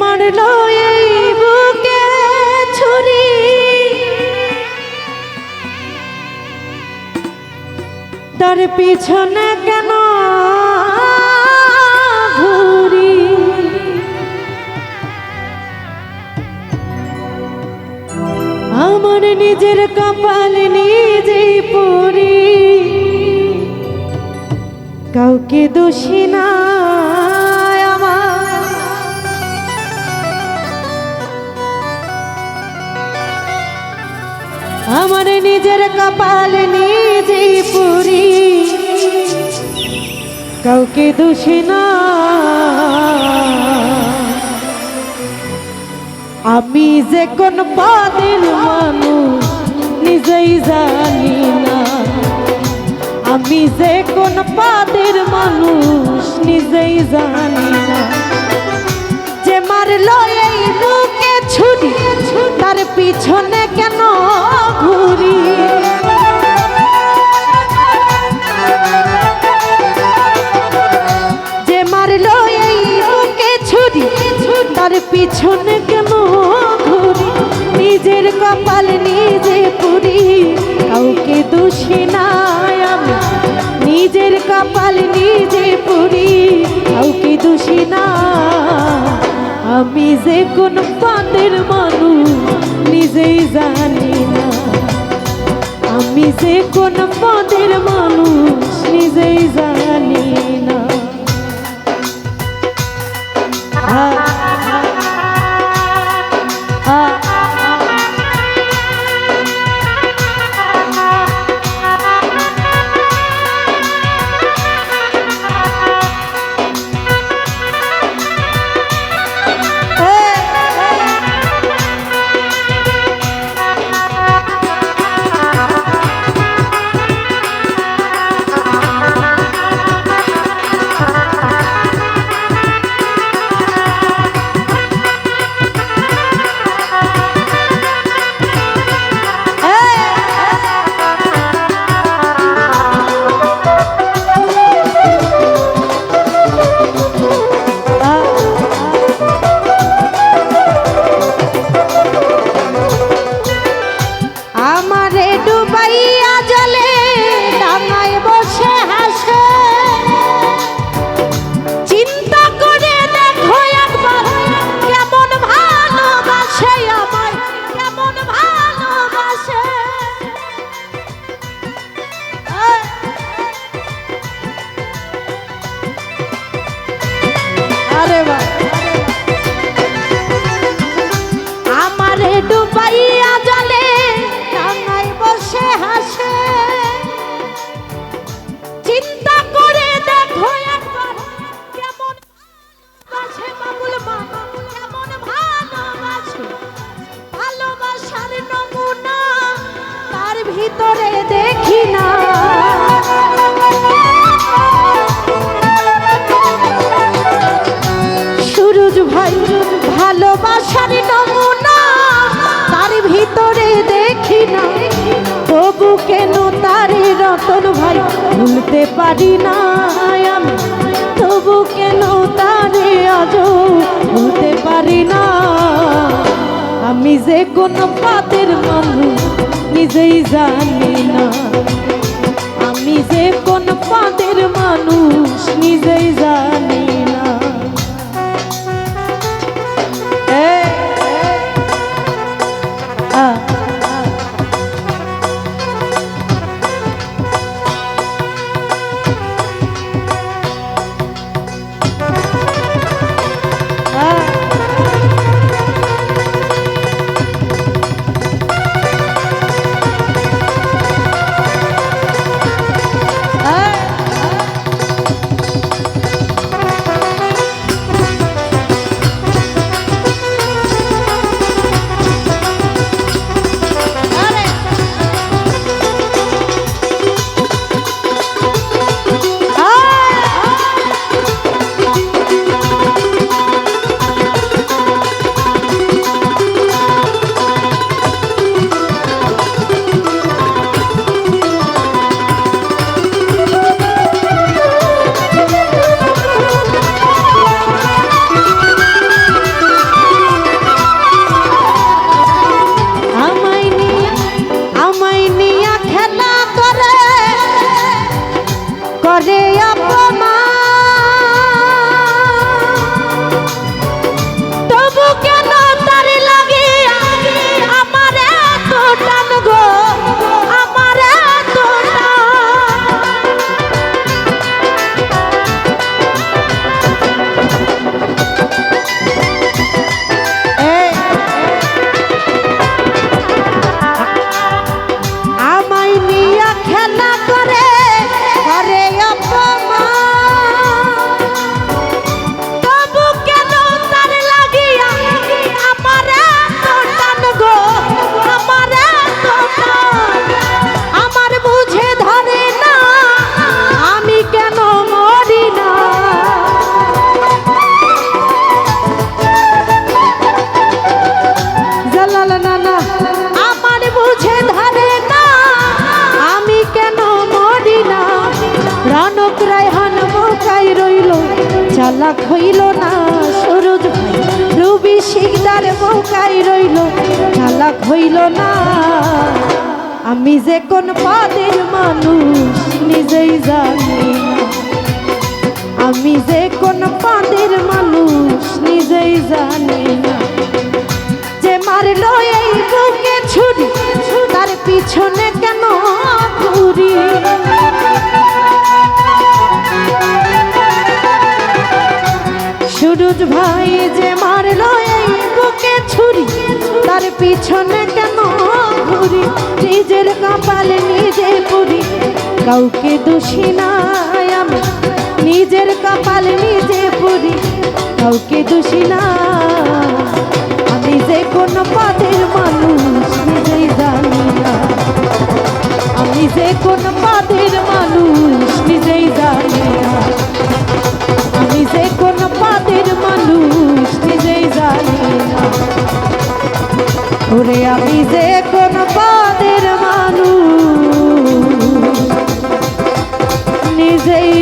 মারল বুকে ছুরি। তার পিছনে কেন ঘুরি? আমার নিজের কপাল নিজেই পড়ি কাউকে দোষী না আমার নিজের কপাল নিজেই পুরি। কাউকে দোষী না। আমি যে কোন পাদের মানুষ, নিজেই জানি না। আমি যে কোন পাদের মানুষ, নিজেই জানি না। যে মারলো এই বুকে ছুরি, তার পিছনে পিছনে কেন ঘুরি? নিজের কপাল নিজে পুরি। কাউকে দোষী নাই আমি। নিজের কপাল নিজে পুরি। কাউকে দোষী না। আমি যে কোন পাতের মানুষ, নিজেই জানি না। আমি যে কোন পদের মানুষ, নিজেই জানি তার দেখি না। সুরজ ভাই ভালোবাসার নমুনা, তার ভিতরে দেখি না। তবু কেন তারে রতন ভাই ভুলতে পারি না আমি? তবু কেন তারে আজ ভুলতে পারি না? আমি যে কোনো পাতের মানুষ নিজেই জানি না। আমি যে কোন পাদের মানুষ নিজেই জানি আমার বুঝে ধরে না। আমি কেন মরি না? রনক রায়হান মোকাই রইল, চালাক হইল না। সরোজ রবি শিকদার মোকাই রইল, চালাক হইল না। আমি যে কোন পদের মানুষ, নিজেই জানি আমি যে কোন পদের মানুষ, নিজেই জানি না। যে মারলো এই তার পিছনে কেন ঘুরি? নিজের কপালে নিজে পুরি। কাউকে দোষী নাই আমি। নিজের কপালে নিজে পুরি। কাউকে দোষী না আমি যে কোন পথের মানুষ। মানুষ নিজেই জানি